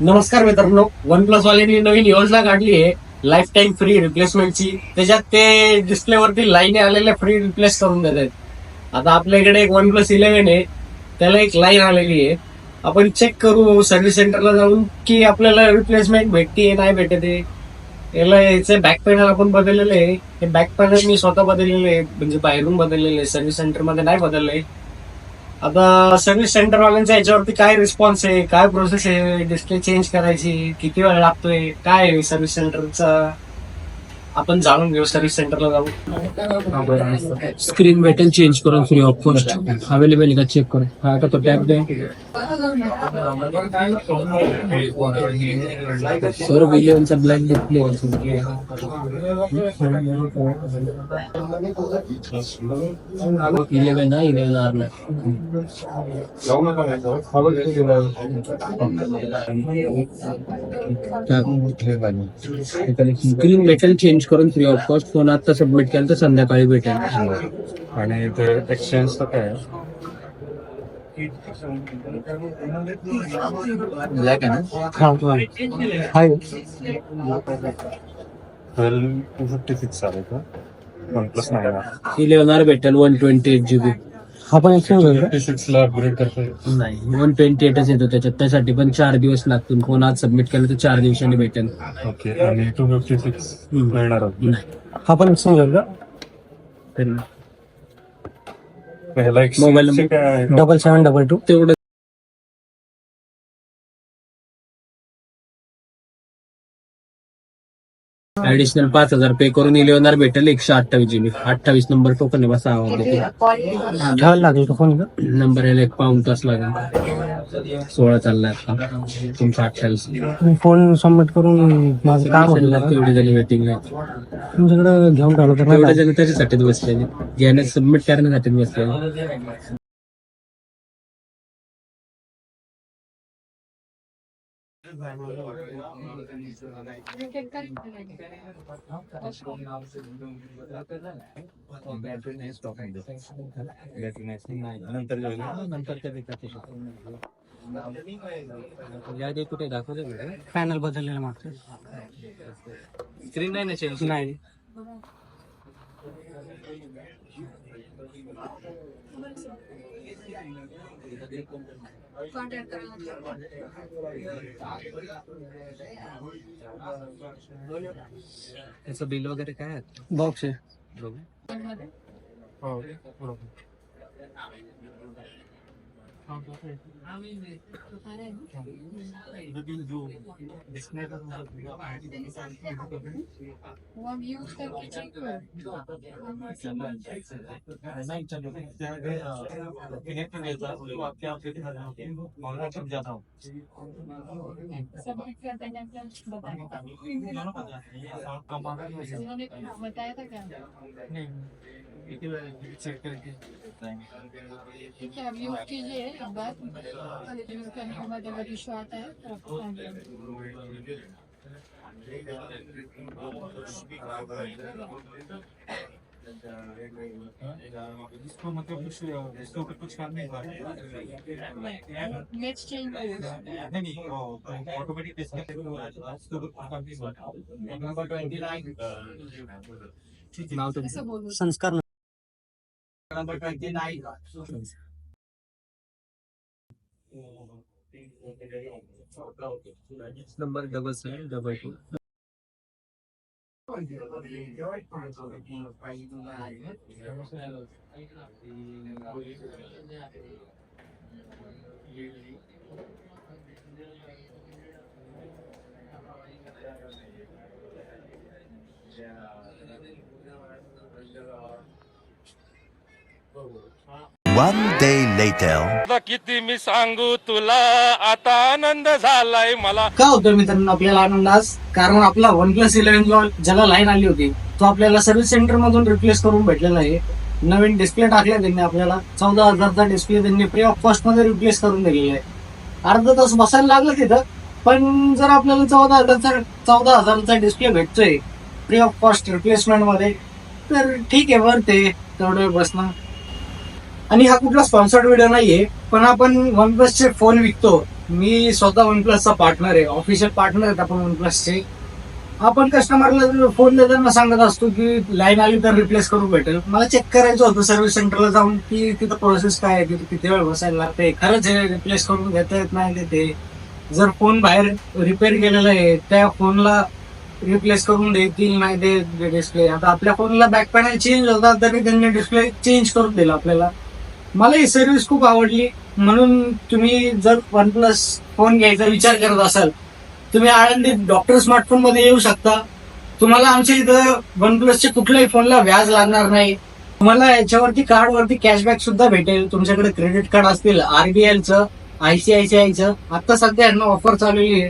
नमस्कार मित्रांनो one plus वाल्यांनी नवीन योजना काढली आहे लाईफ टाईम फ्री रिप्लेसमेंटची त्याच्यात ते डिस्प्ले वरती लाईन आलेल्या फ्री रिप्लेस करून देतात आता आपल्या इकडे एक वन प्लस इलेव्हन आहे त्याला एक लाईन आलेली आहे. आपण चेक करू सर्व्हिस सेंटरला जाऊन की आपल्याला रिप्लेसमेंट भेटते नाही भेटत याला याचे बॅक पॅनल आपण बदललेले आहे. हे बॅक पॅनल मी स्वतः बदललेले आहे म्हणजे बाहेरून बदललेले आहे. सर्व्हिस सेंटरमध्ये नाही बदलले आता सर्व्हिस सेंटर वाल्यांचा याच्यावरती काय रिस्पॉन्स आहे? काय प्रोसेस आहे? डिस्प्ले चेंज करायची? किती वेळ लागतोय? काय आहे सर्व्हिस सेंटरचा आपण जाणून घेऊ सर्व्हिस सेंटरला जाऊ. स्क्रीन भेटेल चेंज करून फ्री ऑफ कॉस्ट अवेलेबल आहे का? चेक करून. हा का तो टॅप दे. सर इलेव्हनचा ब्लॅक डिस्प्ले इलेव्हन ना इलेवन आर ना स्क्रीन भेटेल चेंज करून फ्री ऑफ कॉस्ट फोन आता सबमिट केलं तर संध्याकाळी भेटेल. आणि ते एक्सचेंज तर काय? ब्लॅक आहे ना? ट्वेल्व टू फिफ्टी सिक्स आहे का? वन प्लस नाही इलेव्हन आर भेटेल वन ट्वेंटी एट जीबी हा पण फिफ्टी सिक्स ला अपग्रेड करता नाही वन ट्वेंटी एटच येतो त्याच्यात. त्यासाठी पण चार दिवस लागतील. फोन आज सबमिट केलं तर चार दिवसांनी भेटेल. ओके आणि टू फिफ्टी सिक्स मिळणार हा पण का? ह्याला Mobile exchange चे काय आहे? डबल सेवन डबल टू तेवढं ऍडिशनल पाच हजार पे करून इलेव्हन आर भेटेल एकशे अठ्ठावीस जीबी अठ्ठावीस नंबर टोकन आहे बस आवाज लागेल का फोन नंबर यायला एक पाऊन तास लागेल. सोळा चाललाय आता. तुमचा अठ्ठावीस मी फोन सबमिट करून माझं काम जरा. तेवढी झाली वेटिंग तुमच्याकडे घेऊन टाकलं तर जण त्याच्यासाठीच बसलेले. घेण्यास सबमिट करण्यासाठीच बसलेले. नंतर कुठे दाखवते पॅनल बदललेलं मागचं स्क्रीन नाही ना चेंज नाही. त्याचं बिल वगैरे क्या आहे बॉक्स आहे बघू. वो हम बताया था क्या ठीक है अब यूज कीजिए एक बार यूज करने के बाद अगर इशू आता है तो आपको फोन करेंगे। इसको मतलब कुछ इसके ऊपर कुछ काम नहीं नेक्स्ट चेंज करेगा नहीं नहीं ऑटोमेटिक इसके ऊपर काम नहीं नंबर ट्वेंटी नाइन नाव तुमचं ऐसा बोलो Sanskar number twenty nine number double seven double two One आता किती मी सांगू तुला आता आनंद झालाय मला. का होतं मित्रांनो आपल्याला आनंद आज? कारण आपला वन प्लस इलेव्हन ज्याला लाईन आली होती तो आपल्याला सर्व्हिस सेंटर मधून रिप्लेस करून भेटलेला आहे. नवीन डिस्प्ले टाकले त्यांनी आपल्याला. चौदा हजारचा डिस्प्ले त्यांनी फ्री ऑफ कॉस्टमध्ये रिप्लेस करून दिलेला आहे. अर्धा तास बसायला लागलं तिथं पण जर आपल्याला चौदा हजारचा चौदा हजारचा डिस्प्ले भेटतोय फ्री ऑफ कॉस्ट रिप्लेसमेंटमध्ये तर ठीक आहे बरं ते तेवढं वेळ बसणं आणि हा कुठला स्पॉन्सर्ड व्हिडिओ नाहीये पण आपण वन प्लसचे फोन विकतो. मी स्वतः वन प्लसचा पार्टनर आहे ऑफिशियल पार्टनर आहेत आपण वन प्लसचे आपण कस्टमरला फोन देताना सांगत असतो की लाईन आली तर रिप्लेस करून भेटेल. मला चेक करायचं होतं सर्व्हिस सेंटरला जाऊन की तिथं प्रोसेस काय आहे तिथे किती वेळ बसायला लागते खरंच हे रिप्लेस करून घेता येत नाही ते ते? जर फोन बाहेर रिपेअर केलेला आहे त्या फोनला रिप्लेस करून देतील नाही ते डिस्प्ले आता आपल्या फोनला बॅक पॅनल चेंज होता तरी त्यांनी डिस्प्ले चेंज करून दिला आपल्याला. मला ही सर्व्हिस खूप आवडली. म्हणून तुम्ही जर वन प्लस फोन घ्यायचा विचार करत असाल तुम्ही आळंदीत डॉक्टर स्मार्टफोनमध्ये येऊ शकता. तुम्हाला आमच्या इथं वन प्लसच्या कुठल्याही फोनला व्याज लागणार नाही. तुम्हाला याच्यावरती कार्डवरती कॅशबॅक सुद्धा भेटेल. तुमच्याकडे क्रेडिट कार्ड असतील आरबीएलचं आयसीआयसीआयचं आता सध्या यांना ऑफर चालू आहे.